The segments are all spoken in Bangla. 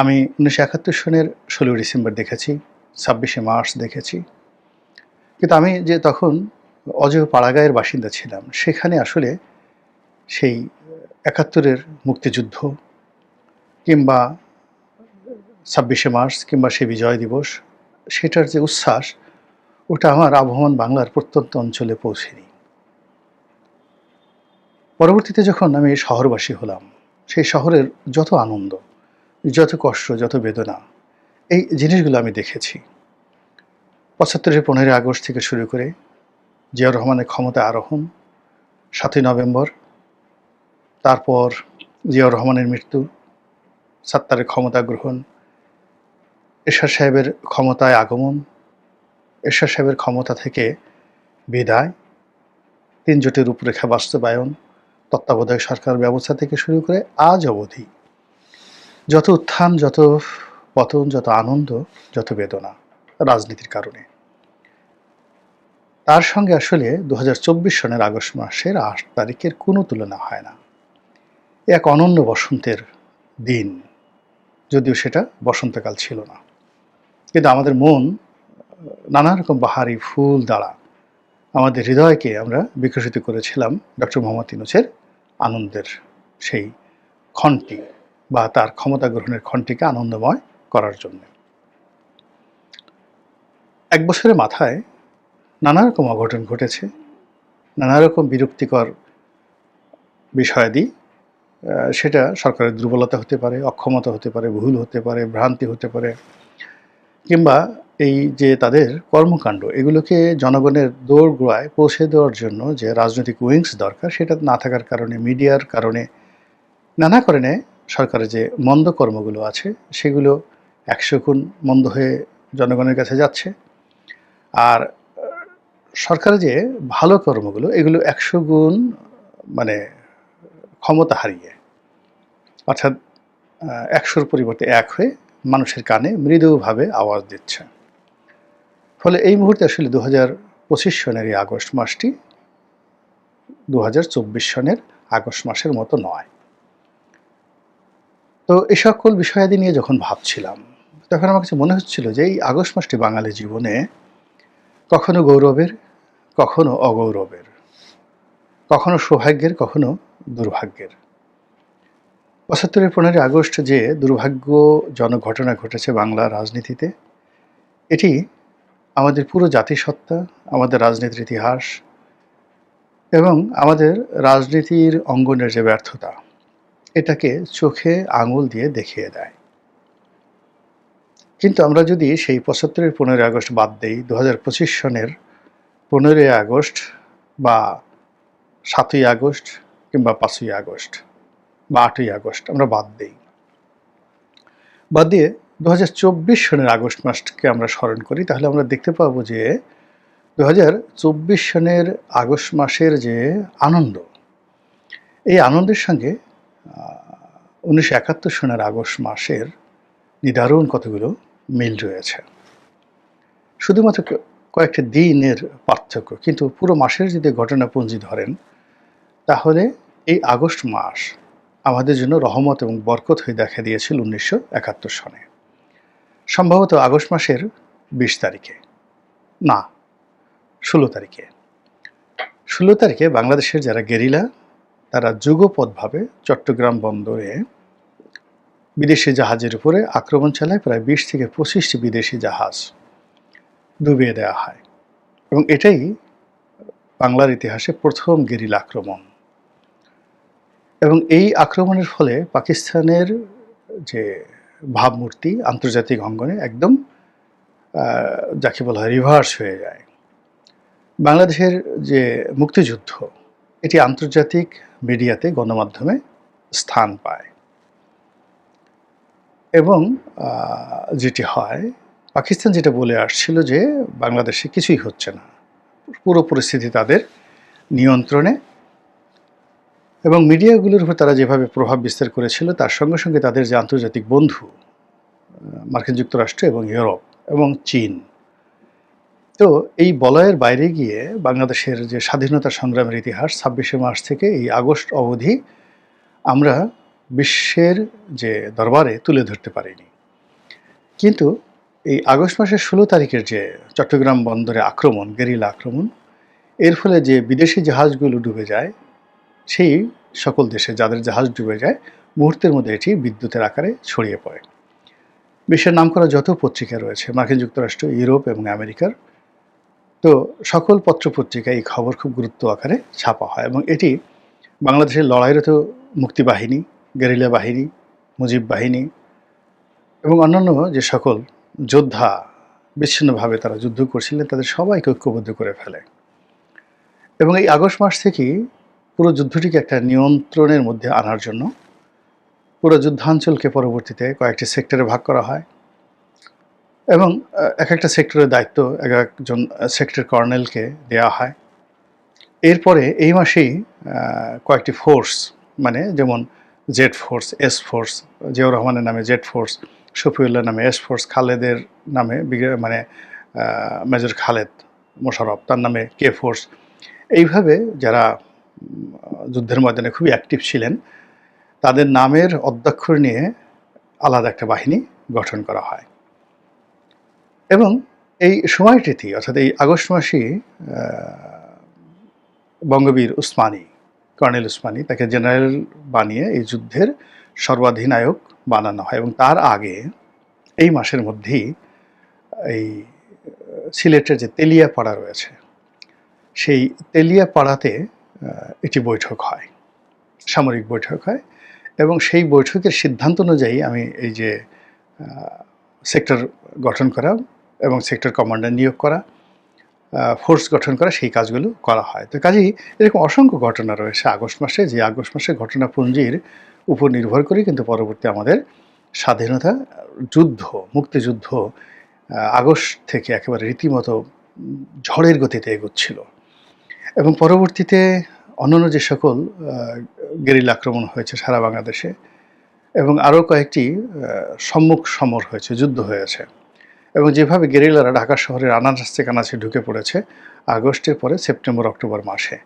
আমি উনিশশো একাত্তর সনের ষোলোই ডিসেম্বর দেখেছি, ছাব্বিশে মার্চ দেখেছি। কিন্তু আমি যে তখন অজয় পাড়াগাঁয়ের বাসিন্দা ছিলাম, সেখানে আসলে সেই একাত্তরের মুক্তিযুদ্ধ কিংবা ছাব্বিশে মার্চ কিংবা সে বিজয় দিবস, সেটার যে উচ্ছ্বাস, ওটা আমার আবহমান বাংলার প্রত্যন্ত অঞ্চলে পৌঁছেনি। পরবর্তীতে যখন আমি শহরবাসী হলাম, সেই শহরের যত আনন্দ যত কষ্ট, যত বেদনা, এই জিনিসগুলো আমি দেখেছি। পঁচাত্তরের পনেরোই আগস্ট থেকে শুরু করে জিয়াউর রহমানের ক্ষমতা আরোহণ, সাতই নভেম্বর, তারপর জিয়াউর রহমানের মৃত্যু, সাত্তারের ক্ষমতা গ্রহণ, এরশাদ সাহেবের ক্ষমতায় আগমন, এরশাদ সাহেবের ক্ষমতা থেকে বিদায়, তিন জোটের রূপরেখা বাস্তবায়ন, তত্ত্বাবধায়ক সরকার ব্যবস্থা থেকে শুরু করে আজ অবধি যত উত্থান, যত পতন, যত আনন্দ, যত বেদনা রাজনীতির কারণে। তার সঙ্গে আসলে দু হাজার চব্বিশ সনের আগস্ট মাসের আট তারিখের কোনো তুলনা হয় না। এক অনন্য বসন্তের দিন। যদিও সেটা বসন্তকাল ছিল না। কিন্তু আমাদের মন নানা রকম বাহারি ফুল দ্বারা আমাদের হৃদয়কে আমরা বিকশিত করেছিলাম ডক্টর মোহাম্মদ ইনুসের আনন্দের সেই ক্ষণটি। বা তার ক্ষমতা গ্রহণের ক্ষণটিকে আনন্দময় করার জন্য। এক বছরের মাথায় নানা রকম অঘটন ঘটেছে, নানা রকম বিরক্তিকর বিষয়াদি সেটা সরকারের দুর্বলতা হতে পারে, অক্ষমতা হতে পারে, ভুল হতে পারে, ভ্রান্তি হতে পারে, কিংবা এই যে তাদের কর্মকাণ্ড, এগুলোকে জনগণের দৌড় গোড়ায় পৌঁছে দেওয়ার জন্য যে রাজনৈতিক উইংস দরকার, সেটা না থাকার কারণে, মিডিয়ার কারণে, নানা কারণে সরকারের যে মন্দ কর্মগুলো আছে, সেগুলো একশো গুণ মন্দ হয়ে জনগণের কাছে যাচ্ছে। আর সরকারের যে ভালো কর্মগুলো, এগুলো একশো গুণ মানে ক্ষমতা হারিয়ে, অর্থাৎ একশোর পরিবর্তে এক হয়ে মানুষের কানে মৃদুভাবে আওয়াজ দিচ্ছে। ফলে এই মুহূর্তে আসলে দু হাজার পঁচিশ সনের এই আগস্ট মাসটি দু হাজার চব্বিশ সনের আগস্ট মাসের মতো নয়। তো এই সকল বিষয়াদি নিয়ে যখন ভাবছিলাম, তখন আমার কাছে মনে হচ্ছিল যে এই আগস্ট মাসটি বাঙালি জীবনে কখনো গৌরবের, কখনো অগৌরবের, কখনো সৌভাগ্যের, কখনো দুর্ভাগ্যের। পঁচাত্তরের পনেরোই আগস্ট যে দুর্ভাগ্যজনক ঘটনা ঘটেছে বাংলা রাজনীতিতে, এটি আমাদের পুরো জাতিসত্তা আমাদের রাজনীতির ইতিহাস এবং আমাদের রাজনীতির অঙ্গনের যে ব্যর্থতা এটাকে চোখে আঙুল দিয়ে দেখিয়ে দেয়। কিন্তু আমরা যদি সেই পঁচাত্তরের পনেরোই আগস্ট বাদ দেই দু হাজার পঁচিশ সনের পনেরোই আগস্ট বা সাতই আগস্ট কিংবা পাঁচই আগস্ট বা আটই আগস্ট আমরা বাদ দিই। বাদ দিয়ে দু হাজার চব্বিশ সনের আগস্ট মাসকে আমরা স্মরণ করি, তাহলে আমরা দেখতে পাবো যে দু হাজার চব্বিশ সনের আগস্ট মাসের যে আনন্দ, এই আনন্দের সঙ্গে উনিশশো একাত্তর সনের আগস্ট মাসের নিদারুণ কতগুলো মিল রয়েছে। শুধুমাত্র কয়েকটি দিনের পার্থক্য, কিন্তু পুরো মাসের যদি ঘটনাপুঞ্জি ধরেন, তাহলে এই আগস্ট মাস আমাদের জন্য রহমত এবং বরকত হয়ে দেখা দিয়েছিল উনিশশো একাত্তর সনে। সম্ভবত আগস্ট মাসের বিশ তারিখে। না, ষোলো তারিখে। ষোলো তারিখে বাংলাদেশের যারা গেরিলা তারা যুগপথভাবে চট্টগ্রাম বন্দরে বিদেশি জাহাজের উপরে আক্রমণ চালায়, প্রায় বিশ থেকে পঁচিশটি বিদেশি জাহাজ ডুবিয়ে দেওয়া হয়। এবং এটাই বাংলার ইতিহাসে প্রথম গেরিলা আক্রমণ। এবং এই আক্রমণের ফলে পাকিস্তানের যে ভাবমূর্তি আন্তর্জাতিক অঙ্গনে একদম যাকে বলা হয় রিভার্স হয়ে যায়। বাংলাদেশের যে মুক্তিযুদ্ধ এটি আন্তর্জাতিক মিডিয়াতে গণমাধ্যমে স্থান পায়। এবং যেটি হয়, পাকিস্তান যেটা বলে আসছিল যে বাংলাদেশে কিছুই হচ্ছে না। পুরো পরিস্থিতি তাদের নিয়ন্ত্রণে। এবং মিডিয়াগুলোর উপর তারা যেভাবে প্রভাব বিস্তার করেছিল, তার সঙ্গে সঙ্গে তাদের যে আন্তর্জাতিক বন্ধু মার্কিন যুক্তরাষ্ট্র এবং ইউরোপ এবং চীন তো এই বলয়ের বাইরে গিয়ে বাংলাদেশের যে স্বাধীনতা সংগ্রামের ইতিহাস, ছাব্বিশে মার্চ থেকে এই আগস্ট অবধি আমরা বিশ্বের যে দরবারে তুলে ধরতে পারিনি। কিন্তু এই আগস্ট মাসের ষোলো তারিখের যে চট্টগ্রাম বন্দরে আক্রমণ, গেরিলা আক্রমণ, এর ফলে যে বিদেশি জাহাজগুলো ডুবে যায়, সেই সকল দেশে যাদের জাহাজ ডুবে যায়, মুহূর্তের মধ্যে এটি বিদ্যুতের আকারে ছড়িয়ে পড়ে। বিশ্বের নামকরা যত পত্রিকা রয়েছে, মার্কিন যুক্তরাষ্ট্র, ইউরোপ এবং আমেরিকার তো সকল পত্রপত্রিকায় এই খবর খুব গুরুত্ব আকারে ছাপা হয় এবং এটি বাংলাদেশের লড়াইরত মুক্তিবাহিনী, গেরিলা বাহিনী, মুজিব বাহিনী এবং অন্যান্য যে সকল যোদ্ধা বিচ্ছিন্নভাবে তারা যুদ্ধ করছিলেন, তাদের সবাইকে ঐক্যবদ্ধ করে ফেলে। এবং এই আগস্ট মাস থেকেই পুরো যুদ্ধটিকে একটা নিয়ন্ত্রণের মধ্যে আনার জন্য পুরো যুদ্ধাঞ্চলকে পরবর্তীতে কয়েকটি সেক্টরে ভাগ করা হয়। এবং এক একটা সেক্টরের দায়িত্ব এক একজন সেক্টর কর্নেলকে দেওয়া হয়। এরপরে এই মাসেই কয়েকটি ফোর্স মানে যেমন Z force, S force, Ziaur রহমানের নামে জেড ফোর্স শফিউল্লাহ নামে এস ফোর্স, খালেদের নামে মানে মেজর খালেদ মোশারফ তার নামে কে ফোর্স। এইভাবে যারা যুদ্ধের ময়দানে খুবই অ্যাক্টিভ ছিলেন, তাদের নামের অধ্যক্ষর নিয়ে আলাদা একটা বাহিনী গঠন করা হয়। এবং এই সময়টিতে অর্থাৎ এই আগস্ট আহ, বঙ্গবীর উসমানী কর্নেল উসমানী তাকে জেনারেল বানিয়ে এই যুদ্ধের সর্বাধিনায়ক বানানো হয় এবং তার আগে এই মাসের মধ্যেই এই সিলেটের যে তেলিয়াপাড়া রয়েছে সেই তেলিয়াপাড়াতে একটি বৈঠক হয় সামরিক বৈঠক হয় এবং সেই বৈঠকের সিদ্ধান্ত অনুযায়ী আমি এই যে সেক্টর গঠন করা এবং সেক্টর কমান্ডার নিয়োগ করা ফোর্স গঠন করা, সেই কাজগুলো করা হয়। তো কাজেই এরকম অসংখ্য ঘটনা রয়েছে আগস্ট মাসে, যে আগস্ট মাসে ঘটনাপুঞ্জির উপর নির্ভর করে কিন্তু পরবর্তী আমাদের স্বাধীনতা যুদ্ধ, মুক্তিযুদ্ধ আগস্ট থেকে একেবারে রীতিমতো ঝড়ের গতিতে এগোচ্ছিল। এবং পরবর্তীতে অন্যান্য যে সকল গেরিল আক্রমণ হয়েছে সারা বাংলাদেশে এবং আরও কয়েকটি সম্মুখ সমর হয়েছে, যুদ্ধ হয়েছে। এবং যেভাবে গেরিলারা ঢাকা শহরের আনাচে কানাচে ঢুকে পড়েছে, আগস্টের পরে সেপ্টেম্বর, অক্টোবর মাসে।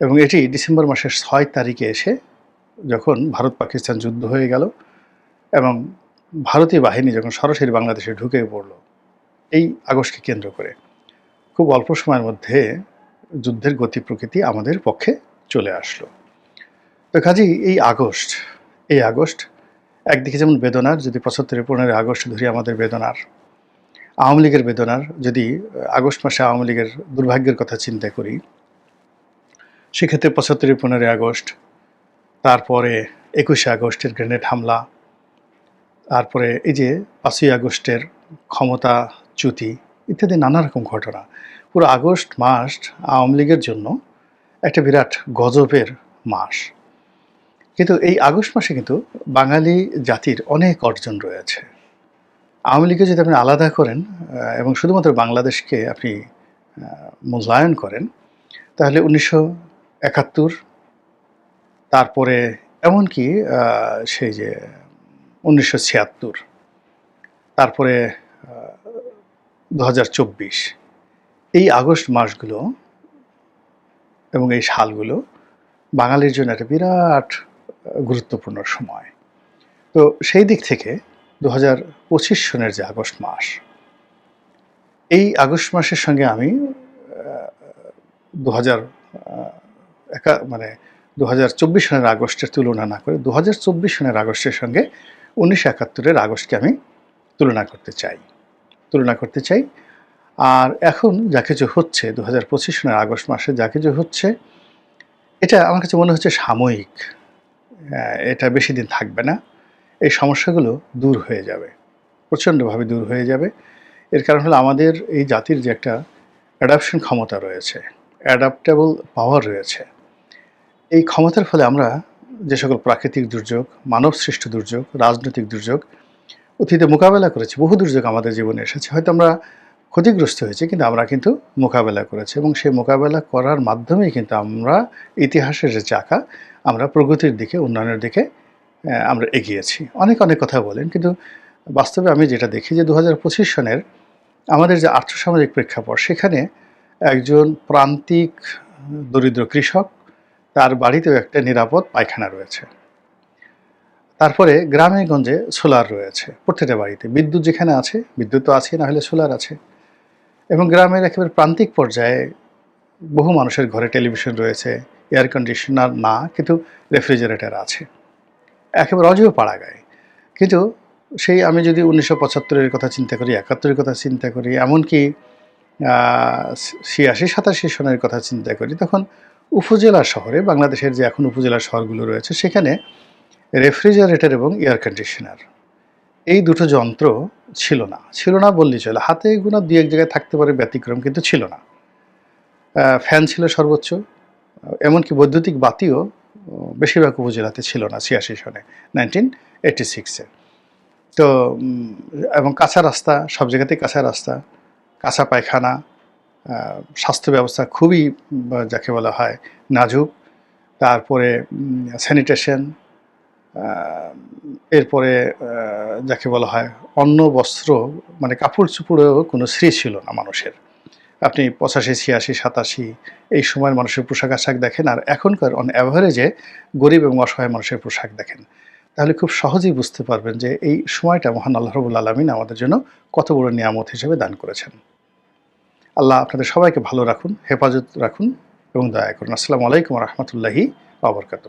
এবং এটি ডিসেম্বর মাসের ছয় তারিখে এসে যখন ভারত পাকিস্তান যুদ্ধ হয়ে গেল এবং ভারতীয় বাহিনী যখন সরাসরি বাংলাদেশে ঢুকে পড়ল, এই আগস্টকে কেন্দ্র করে। খুব অল্প সময়ের মধ্যে যুদ্ধের গতি প্রকৃতি আমাদের পক্ষে চলে আসলো। তো কাজেই এই আগস্ট এই আগস্ট, একদিকে যেমন বেদনার, যদি পঁচাত্তরের পনেরোই আগস্ট ধরি আমাদের বেদনার আওয়ামী লীগের বেদনার যদি আগস্ট মাসে আওয়ামী লীগের দুর্ভাগ্যের কথা চিন্তা করি, সেক্ষেত্রে পঁচাত্তরের পনেরোই আগস্ট, তারপরে একুশে আগস্টের গ্রেনেড হামলা, তারপরে এই যে পাঁচই আগস্টের ক্ষমতা চ্যুতি, ইত্যাদি নানা রকম ঘটনা। পুরো আগস্ট মাস আওয়ামী লীগের জন্য একটা বিরাট গজবের মাস। কিন্তু এই আগস্ট মাসে কিন্তু বাঙালি জাতির অনেক অর্জন রয়েছে। আওয়ামী লীগকে যদি আপনি আলাদা করেন এবং শুধুমাত্র বাংলাদেশকে আপনি মূল্যায়ন করেন, তাহলে উনিশশো একাত্তর, তারপরে এমনকি সেই যে উনিশশো ছিয়াত্তর, তারপরে দু হাজার চব্বিশ, এই আগস্ট মাসগুলো এবং এই সালগুলো বাঙালির জন্য একটা বিরাট গুরুত্বপূর্ণ সময়। তো সেই দিক থেকে দু হাজার পঁচিশ সনের যে আগস্ট মাস, এই আগস্ট মাসের সঙ্গে আমি দু হাজার একা মানে দু হাজার চব্বিশ সনের আগস্টের তুলনা না করে দু হাজার চব্বিশ সনের আগস্টের সঙ্গে উনিশশো একাত্তরের আগস্টকে আমি তুলনা করতে চাই, তুলনা করতে চাই। আর এখন যা কিছু হচ্ছে দু হাজার পঁচিশ সনের আগস্ট মাসে যা কিছু হচ্ছে, এটা আমার কাছে মনে হচ্ছে সাময়িক এটা বেশি দিন থাকবে না। এই সমস্যাগুলো দূর হয়ে যাবে, প্রচণ্ডভাবে দূর হয়ে যাবে। এর কারণ হলো আমাদের এই জাতির যে একটা অ্যাডাপশন ক্ষমতা রয়েছে অ্যাডাপ্টেবল পাওয়ার রয়েছে। এই ক্ষমতার ফলে আমরা যে সকল প্রাকৃতিক দুর্যোগ মানব সৃষ্ট দুর্যোগ, রাজনৈতিক দুর্যোগ, অতীতে মোকাবেলা করেছি, বহু দুর্যোগ আমাদের জীবনে এসেছে। হয়তো আমরা ক্ষতিগ্রস্ত হয়েছি, কিন্তু আমরা কিন্তু মোকাবেলা করেছি এবং সেই মোকাবেলা করার মাধ্যমেই কিন্তু আমরা ইতিহাসের যে চাকা, আমরা প্রগতির দিকে, উন্নয়নের দিকে আমরা এগিয়েছি। অনেক অনেক কথা বলেন, কিন্তু বাস্তবে আমি যেটা দেখি যে দু হাজার পঁচিশ সনের আমাদের যে আর্থসামাজিক প্রেক্ষাপট, সেখানে একজন প্রান্তিক দরিদ্র কৃষক, তার বাড়িতেও একটা নিরাপদ পায়খানা রয়েছে। তারপরে গ্রামে গঞ্জে সোলার রয়েছে, প্রত্যেকটা বাড়িতে। বিদ্যুৎ যেখানে আছে, বিদ্যুৎ তো আছে না হলে সোলার আছে। এবং গ্রামের একেবারে প্রান্তিক পর্যায়ে বহু মানুষের ঘরে টেলিভিশন রয়েছে, এয়ার কন্ডিশনার না, কিন্তু রেফ্রিজারেটর আছে। একেবারে অজীব পাড়া গায়ে। কিন্তু সেই আমি যদি উনিশশো পঁচাত্তরের কথা চিন্তা করি, একাত্তরের কথা চিন্তা করি, এমনকি ছিয়াশি, সাতাশি সনের কথা চিন্তা করি, তখন উপজেলা শহরে, বাংলাদেশের যে এখন উপজেলা শহরগুলো রয়েছে, সেখানে রেফ্রিজারেটর এবং এয়ার কন্ডিশনার, এই দুটো যন্ত্র ছিল না। ছিল না বললেই চলে। হাতে গোনা দু এক জায়গায় থাকতে পারে ব্যতিক্রম, কিন্তু ছিল না। ফ্যান ছিল সর্বোচ্চ, এমনকি বৈদ্যুতিক বাতিও বেশিরভাগ উপজেলাতে ছিল না, ছিয়াশি সনে নাইনটিন এইটি সিক্সে তো এবং কাঁচা রাস্তা, সব জায়গাতেই কাঁচা রাস্তা, কাঁচা পায়খানা স্বাস্থ্য ব্যবস্থা খুবই যাকে বলা হয়, নাজুক। তারপরে স্যানিটেশন এরপরে যাকে বলা হয় অন্ন বস্ত্র মানে কাপড় চুপড়েও কোনো শ্রী ছিল না মানুষের। আপনি পঁচাশি, ছিয়াশি, সাতাশি এই সময়ের মানুষের পোশাক আশাক দেখেন আর এখনকার অন অ্যাভারেজে গরিব এবং অসহায় মানুষের পোশাক দেখেন। তাহলে খুব সহজেই বুঝতে পারবেন যে এই সময়টা মহান আল্লাহ রবুল আলমিন আমাদের জন্য কত বড় নিয়ামত হিসেবে দান করেছেন। আল্লাহ আপনাদের সবাইকে ভালো রাখুন, হেফাজত রাখুন এবং দয়া করুন। আসসালামু আলাইকুম রহমতুল্লাহি আবরকাত